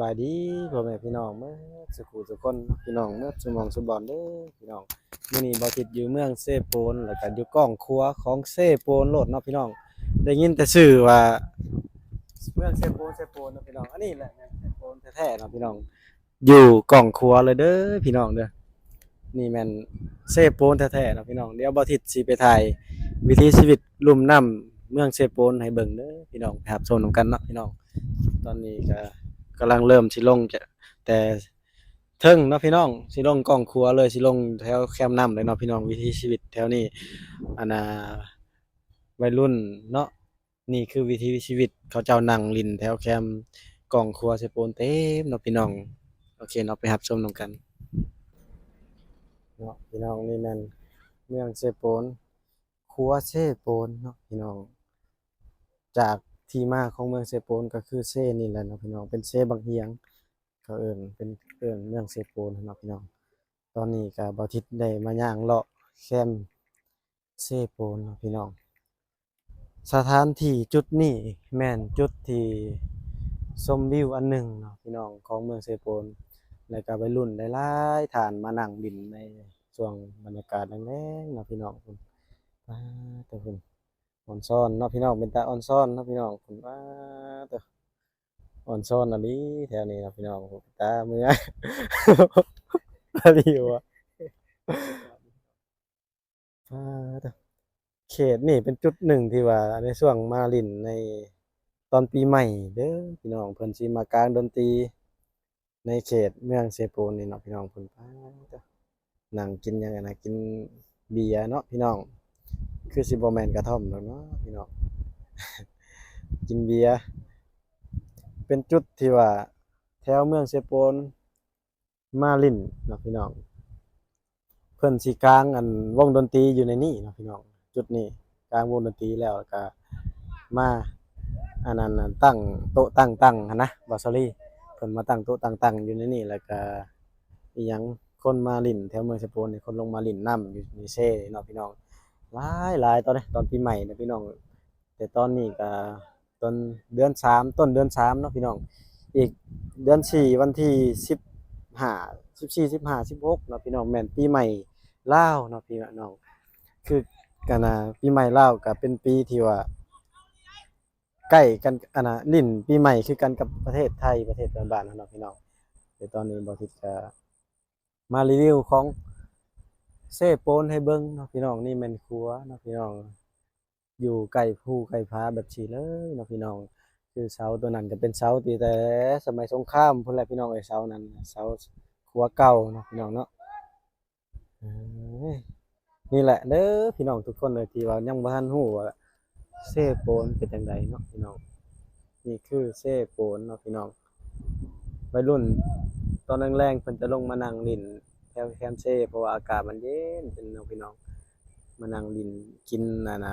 บายดีพ่อแม่พี่น้องเมื่อสุขุทุกคนพี่น้องเมื่อสมองสุบอนเด้อพี่น้องมื้อนี้บ่ติดอยู่เมืองเซโปนแล้วก็อยู่กล้องครัวของเซโปนโลดเนาะพี่น้อง ได้ยินแต่ชื่อว่า เมืองเซโปนเซโปนเนาะพี่น้องอันนี้แหละเซโปนแท้ๆเนาะพี่น้อง อยู่กล้องครัวเลยเด้อพี่น้องเด้อนี่แม่นเซโปนแท้ๆเนาะพี่น้องเดี๋ยวบ่ติดสิไปถ่ายวิถีชีวิตลุ่มน้ำเมืองเซโปนให้เบิ่งเด้อพี่น้องไปรับชมนํกันเนาะพี่น้อง ตอนนี้ก็ กำลังเริ่มสิลงจะแต่เทิงเนาะพี่น้องสิลงกล้องครัวเลยสิลงแถวแคมป์น้ำเลยเนาะพี่น้องวิถีชีวิตแถวนี้อันน่ะวัยรุ่นเนาะนี่คือวิถีชีวิตเขาเจ้านั่งลินแถวแคมป์กล้องครัวเสโปนเต็มเนาะพี่น้องโอเคเนาะไปรับชมนำกันเนาะพี่น้องนี่แม่นเมืองเซโปนครัวเซโปนเนาะพี่น้องจาก ที่มาของเมืองเซโปนก็คือเซนี่แหละเนาะพี่น้องเป็นเซบางเฮียงเขาเอิ้นเป็นเอิ้นเมืองเซโปนเนาะพี่น้อง ตอนนี้ก็บ่ทิศได้มาย่างเลาะแคมเซโปนเนาะพี่น้อง สถานที่จุดนี้แม่นจุดที่ชมวิวอันหนึ่งเนาะพี่น้องของเมืองเซโปนแล้วก็วัยรุ่นหลายๆท่านมานั่งดินในช่วงบรรยากาศแรงๆเนาะพี่น้องคุณว้าแต่คุณ อ่อนซ่อนเนาะพี่น้องเป็นตาอ่อนซ่อนเนาะพี่น้องผมว่าตัวอ่อนซ่อนอันนี้แถวนี้นะพี่น้องตาเมื่ออะไรอยู่วะว่าเตัวเขตนี่เป็นจุดหนึ่งที่ว่าในช่วงมาลินในตอนปีใหม่เด้อพี่น้องเพิ่นสิมากลางดนตรีในเขตเมืองเซโปนนี่เนาะพี่น้องเพิ่นว่าตัวนั่งกินยังไงนะกินเบียร์เนาะพี่น้อง คือสิบแมนกระท่อมดอกเนาะพี่น้องกินเบียร์เป็นจุดที่ว่า แถวเมืองเซโปนมาลินเนาะพี่น้อง เพิ่อนสิกลางอันวงดนตรีอยู่ในนี้เนาะพี่น้อง จุดนี้กลางวงดนตรีแล้วก็มาอันนั้นตั้งโต๊ะตั้งตั้งนะบาซอรี่เพิ่นมาตั้งโต๊ะตั้งตั้งอยู่ในนี้แล้วก็อีหยังคนมาลินแถวเมืองเซโปนนี่คนลงมาลินน้ำอยู่ในเซ่เนาะพี่น้อง หลายหลายตอนนี้ตอนปีใหม่นะพี่น้อง แต่ตอนนี้ก็ต้นเดือนสามต้นเดือนสามเนาะพี่น้อง อีกเดือนสี่วันที่สิบห้าสิบสี่สิบห้าสิบหกเนาะพี่น้องแม่นปีใหม่ล่าเนาะพี่น้อง คือกันนะปีใหม่ล่าก็เป็นปีที่ว่าใกล้กันอันนะลิ้นปีใหม่คือกันกับประเทศไทยประเทศบ้านๆเนาะพี่น้องเดี๋ยวตอนนี้บอทิดก็มารีวิวของ เซโปนให้เบิ่งเนาะพี่น้องนี่แม่นครัวเนาะพี่น้อง อยู่ใกล้ภูใกล้าแบบนี้เลยเนาะพี่น้อง คือเสาตัวนั้นก็เป็นเสาที่แต่สมัยสงครามพุ่นแหละพี่น้องไอ้เสานั้นเสาครัวเก่าเนาะพี่น้องเนาะนี่แหละเด้อพี่น้องทุกคนเลยที่ว่ายังบ่ทันฮู้ว่าเซโปนเป็นจังไดเนาะพี่น้องนี่คือเซโปนเนาะพี่น้องวัยรุ่นตอนแรงๆเพิ่นจะลงมานั่งล่น แถวแคมเซ่เพราะว่าอากาศมันเย็นเป็นน้องพี่น้องมานั่งลินกินนะนะ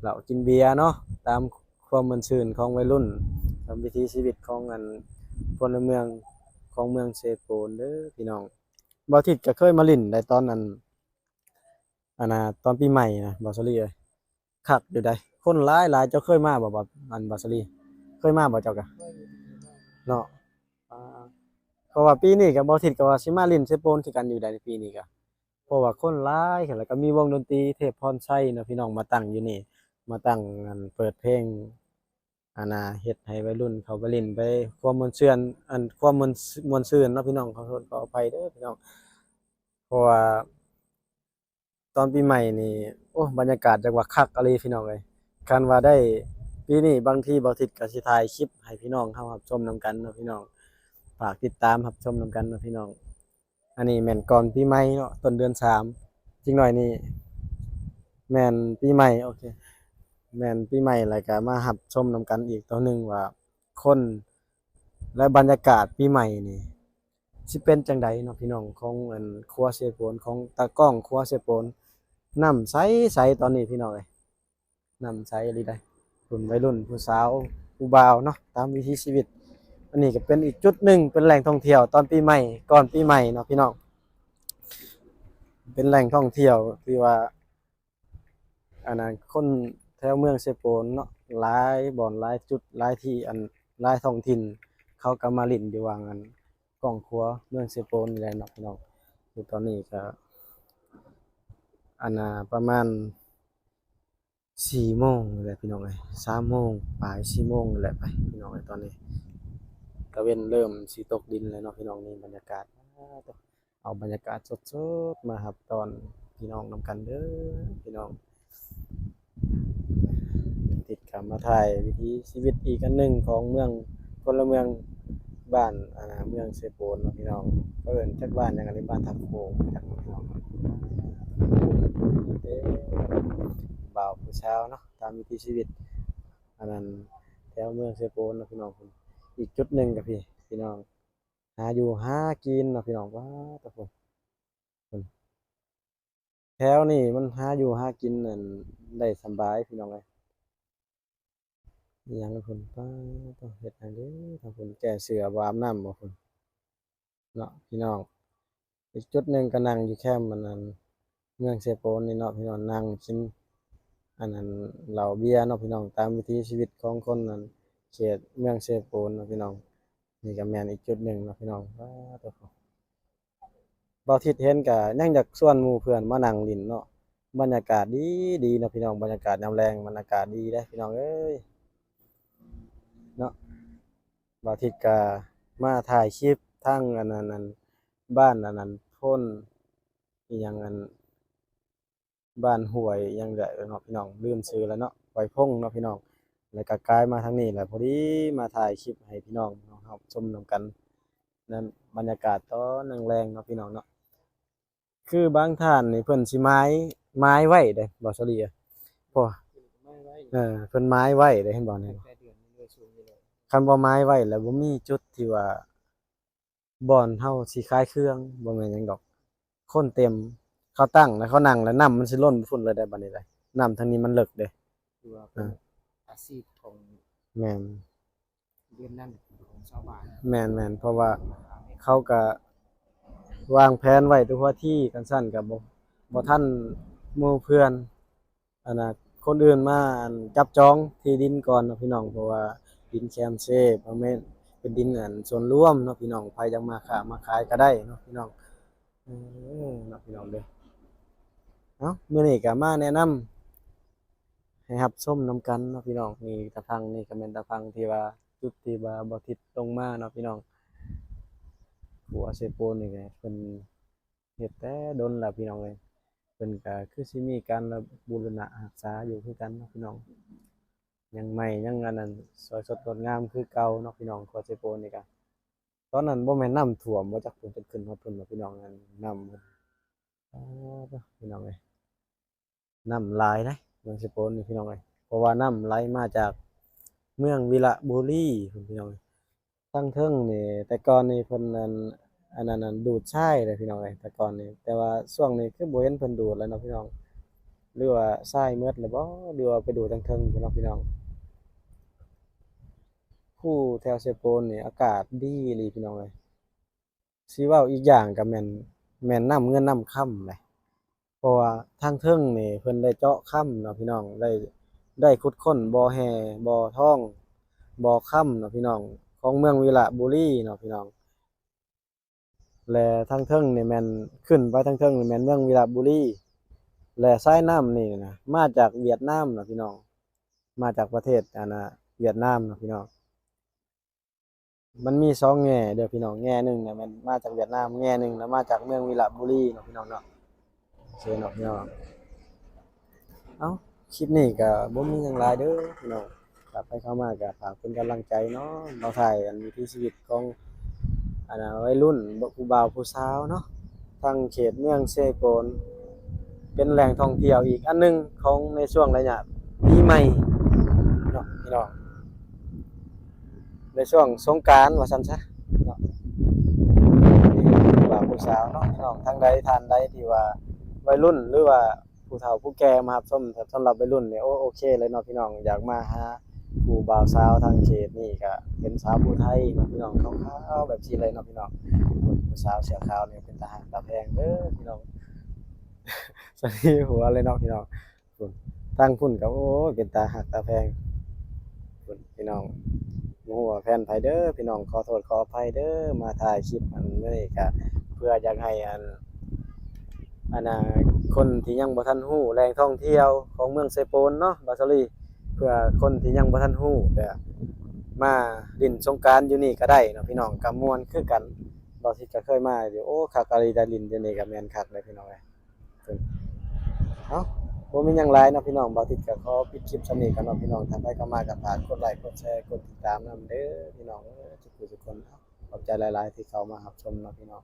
เหล้ากินเบียร์เนาะตามความมันชื่นของวัยรุ่นตามวิถีชีวิตของอันพลเมืองของเมืองเซโปนเด้อพี่น้องบ่ทิดก็เคยมาลินได้ตอนนั้นอันน่ะตอนปีใหม่นะบอสลีเอ้ยคักอยู่ได้คนหลายหลายเจ้าเคยมาบ่บ่อันบอสลีเคยมาบ่เจ้ากะเนาะ เพราะว่าปีนี้ก็บ่ทิดก็ว่าสิมาล่นเซโปนคือกันอยู่ได้ในปีนี้ก็เพราะว่าคนหลายเห็นแล้วก็มีวงดนตรีเทพพรชัยเนาะพี่น้องมาตั้งอยู่นี่ มาตั้งอันเปิดเพลงอานาเฮ็ดให้วัยรุ่นเขาไปล่นไปความมวลเชื่อนอันความมวลมวลซื่นเนาะพี่น้องขอโทษขออภัยเด้อพี่น้องเพราะว่าตอนปีใหม่นี่โอ้บรรยากาศจังว่าคักอะไรพี่น้องเอ้ยคันว่าได้ปีนี้บางทีบ่ทิดก็สิถ่ายคลิปให้พี่น้องเฮารับชมนํกันเนาะพี่น้อง ฝากติดตามรับชมนำกันนาะพี่น้อง อันนี้แม่นก่อนปีใหม่เนาะต้นเดือนสามจริงหน่อยนี่แม่นปีใหม่โอเคแม่นปีใหม่แล้วก็มาหับชมนำกันอีกตัวหนึ่งว่าคนและบรรยากาศปีใหม่นี่สิเป็นจังใดเนาะพี่น้องของอันครัวเซโปนของตากล้องครัวเซโปนน้ำใสใสตอนนี้พี่น้องเอ้ยน้ำใสอะไรได้รุ่นวัยรุ่นผู้สาวผู้บ่าวเนาะตามวิถีชีวิต อันนี้ก็เป็นอีกจุดหนึ่งเป็นแหล่งท่องเที่ยวตอนปีใหม่ก่อนปีใหม่เนาะพี่น้องเป็นแหล่งท่องเที่ยวที่ว่าอันนั้นคนแถวเมืองเซโปนเนาะหลายบ่อนหลายจุดหลายที่อันหลายท้องถิ่น เขาก็มาลินอยู่ว่างั้นกล่องครัวเมืองเซโปนนี่แหละเนาะพี่น้องคือตอนนี้ก็อันน่ะประมาณ4โมงนี่แหละพี่น้องเอ้ย3โมงปลาย4โมงนี่แหละไปพี่น้องเอ้ยตอนนี้ ตะเวนเริ่มสิตกดินแล้วเนาะพี่น้องนี่บรรยากาศ เอาบรรยากาศสดๆมาครับตอนพี่น้องนำกันเด้อพี่น้องติดคำมาถ่ายวิถีชีวิตอีกอันหนึ่งของเมืองพลเมืองบ้านอ่าเมืองเซโปนเนาะพี่น้องก็เอินจักบ้านหยังอันนี้บ้านทับโขงจักพี่น้องเบ่าวผู้เช้าเนาะตามวิถีชีวิตอันนั้นแถวเมืองเซโปนเนาะพี่น้อง อีกจุดหนึ่งกับพี่พี่น้อง หาอยู่หากินเนาะพี่น้องว่าตะพุ่นพุ่นแถวนี้มันหาอยู่หากินนั่นได้สบายพี่น้องเอ้ยยังล่ะพุ่นป้าต้องเฮ็ดอันเด้อถ้าพุ่นแก่เสือบ่อาบน้ำบ่พุ่นเนาะพี่น้องอีกจุดหนึ่งก็นั่งอยู่แคมป์มันนั้นเมืองเซโปนนี่เนาะพี่น้องนั่งกินอันนั้นเหล้าเบียร์เนาะพี่น้องตามวิถีชีวิตของคนนั้น เขตเมืองเซโปนนะพี่น้องนี่ก็แมนอีกจุดหนึ่งนะพี่น้องว้าตัวเขาบาทิศเห็นก็ยังอยากชวนหมู่เพื่อนมานั่งลินเนาะบรรยากาศดีดีนะพี่น้องบรรยากาศยามแรงบรรยากาศดีเด้พี่น้องเอ้ยเนาะบาทิศก็มาถ่ายคลิปทั้งอันนั้น บ้านอันนั้นพ้นอีหยังอันบ้านห้วยยังได้เนาะพี่น้องลืมชื่อแล้วเนาะไวยพงเนาะพี่น้อง แล้วก็กลายมาทางนี้แหละพอดีมาถ่ายคลิปให้พี่น้องเนาะครับชมนำกันนั่นบรรยากาศตอนแรงๆเนาะพี่น้องเนาะคือบางท่านนี่เพิ่นสิไม้ไม้ไว้เด้บ่สลีอะพอไม่ไว้เออเพิ่นไม้ไว้เด้เห็นบ่เนี่ยแต่เดือนนี้เลยสูงอยู่เลยคันบ่ไม้ไว้แล้วบ่มีจุดที่ว่าบ่อนเฮาสิขายเครื่องบ่แม่นหยังดอก คนเต็มเขาตั้งแล้วเขานั่งแล้วน้ำมันสิล้นพุ่นเลยได้บัดนี้ได้น้ำทางนี้มันเลิกเด้คือว่าเป็นอ่า อาชีพของแม่นเดือนนั้นของชาวบ้านแม่นแม่นเพราะว่าเขาก็วางแผนไว้ทุกว่าที่กันสั้นกับบ่บ่ทันหมู่เพื่อนอันน่ะคนอื่นมาอันจับจองที่ดินก่อนเนาะพี่น้องเพราะว่าดินแคมเซเพราะแม่นเป็นดินอันส่วนรวมเนาะพี่น้องใครจะมาค้ามาขายก็ได้เนาะพี่น้องเออเนาะพี่น้องเด้อเอ้ามื้อนี้ก็มาแนะนำ ให้รับชมนํกันเนาะพี่น้องนี่ตะพังนี่ก็แม่นตะพังที่ว่าจุดที่ว่าบ่ทิศตรงมาเนาะพี่น้องหัวเซโปนนี่ไงเพิ่นเฮ็ดแต่ดนล้วพี่น้องเอ้ยเพิ่นก็คือสิมีการระบูรณะรักษาอยู่คือกันเนาะพี่น้องยังใหม่ยังอันนั้นสวยสดงดงามคือเก่าเนาะพี่น้องหัวเซโปนนี่ก็ตอนนั้นบ่แม่นน้ำท่วมบ่จักเพิ่นเป็นขึ้นฮอดเพิ่นเนาะพี่น้องอันน้ำพี่น้องเอ้ยน้ำลายนะ เมืองเซโปนนี่พี่น้องเอ้ยเพราะว่าน้ำไหลมาจากเมืองวิระบุรีพุ่นพี่น้องเอ้ยตั้งเทิงนี่แต่ก่อนนี่เพิ่นนั่นอันนั้นนั่นดูดทรายเลยพี่น้องเอ้ยแต่ก่อนนี่แต่ว่าช่วงนี้คือบ่เห็นเพิ่นดูดแล้วเนาะพี่น้องหรือว่าทรายหมดแล้วบ่หรือว่าไปดูดทางเทิงพุ่นเนาะพี่น้องผู้แถวเซโปนนี่อากาศดีอีหลีพี่น้องเอ้ยสิว้าอีกอย่างก็แม่นแม่นน้ำเงินน้ำค่ำเลย ราะว่าทางเทิงนี่เพิ่นได้เจาะค่ำเนาะพี่น้องได้ได้ขุดค้นบ่อแห่บ่อทองบ่อค่ำเนาะพี่น้อง ของเมืองวีระบุรีเนาะพี่น้อง และทางเทิงนี่แม่นขึ้นไปทางเทิงนี่แม่นเมืองวีระบุรีและสายน้ำนี่นะมาจากเวียดนามเนาะพี่น้อง มาจากประเทศอันน่ะเวียดนามเนาะพี่น้องมันมีสองแง่เด้อพี่น้องแง่หนึงเนี่ยมันมาจากเวียดนามแง่หนึงแล้วมาจากเมืองวีระบุรีเนาะพี่น้องเนาะ เคเนาะพี่น้องเอ้าคลิปนี้ก็บ่มีหยังหลายเด้อพี่น้องกลับไปเข้ามาก็ฝากเป็นกำลังใจเนาะเราถ่ายอันวิถีชีวิตของอันน่ะวัยรุ่นผู้บ่าวผู้สาวเนาะทางเขตเมืองเซโปนเป็นแหล่งท่องเที่ยวอีกอันหนึงของในช่วงระยะปีใหม่เนาะพี่น้องในช่วงสงกรานต์ว่าซั่นซะเนาะผู้บ่าวผู้สาวเนาะพี่น้องทางใดทานใดที่ว่า วัยรุ่นหรือว่าผู้เฒ่าผู้แก่มารับชมสำหรับวัยรุ่นเนี่ยโอโอเคเลยเนาะพี่น้องอยากมาหาผู้บ่าวสาวทางเขตนี่ก็เป็นสาวผู้ไทยเนาะพี่น้องขาวๆแบบชีเลยเนาะพี่น้องผู้สาวเสื้อขาวเนี่ยเป็นทหารตาแพงเด้อพี่น้องสวัสดีหัวเลยเนาะพี่น้องพุ่นตั้งพุ่นก็โอ้เป็นตาหักตาแพงพุ่นพี่น้องบ่ฮู้ว่าแฟนไผเด้อพี่น้องขอโทษขออภัยเด้อมาถ่ายคลิปอันนี้ก็เพื่ออยากให้อัน อันน่ะคนที่ยังบ่ทันฮู้แหล่งท่องเที่ยวของเมืองเซโปนเนาะบาซาลีเพื่อคนที่ยังบ่ทันฮู้ก็มาดินสงกรานต์อยู่นี่ก็ได้เนาะพี่น้องก็ม่วนคือกันบ่สิก็เคยมาอยู่โอ้คักอะลีด้ลินอยู่นี่ก็แม่นคักเลยพี่น้องเอ้ยเพิ่นเอ้าบ่มีหยังหลายเนาะพี่น้องบ่าติดก็ขอปิดคลิปสนี้กันเนาะพี่น้องถ้าใครเข้ามาก็ฝากกดไลค์กดแชร์กดติดตามนำเด้อพี่น้องเอ้ยทุกทุกคนขอบใจหลาย ๆ ที่เข้ามารับชมเนาะพี่น้อง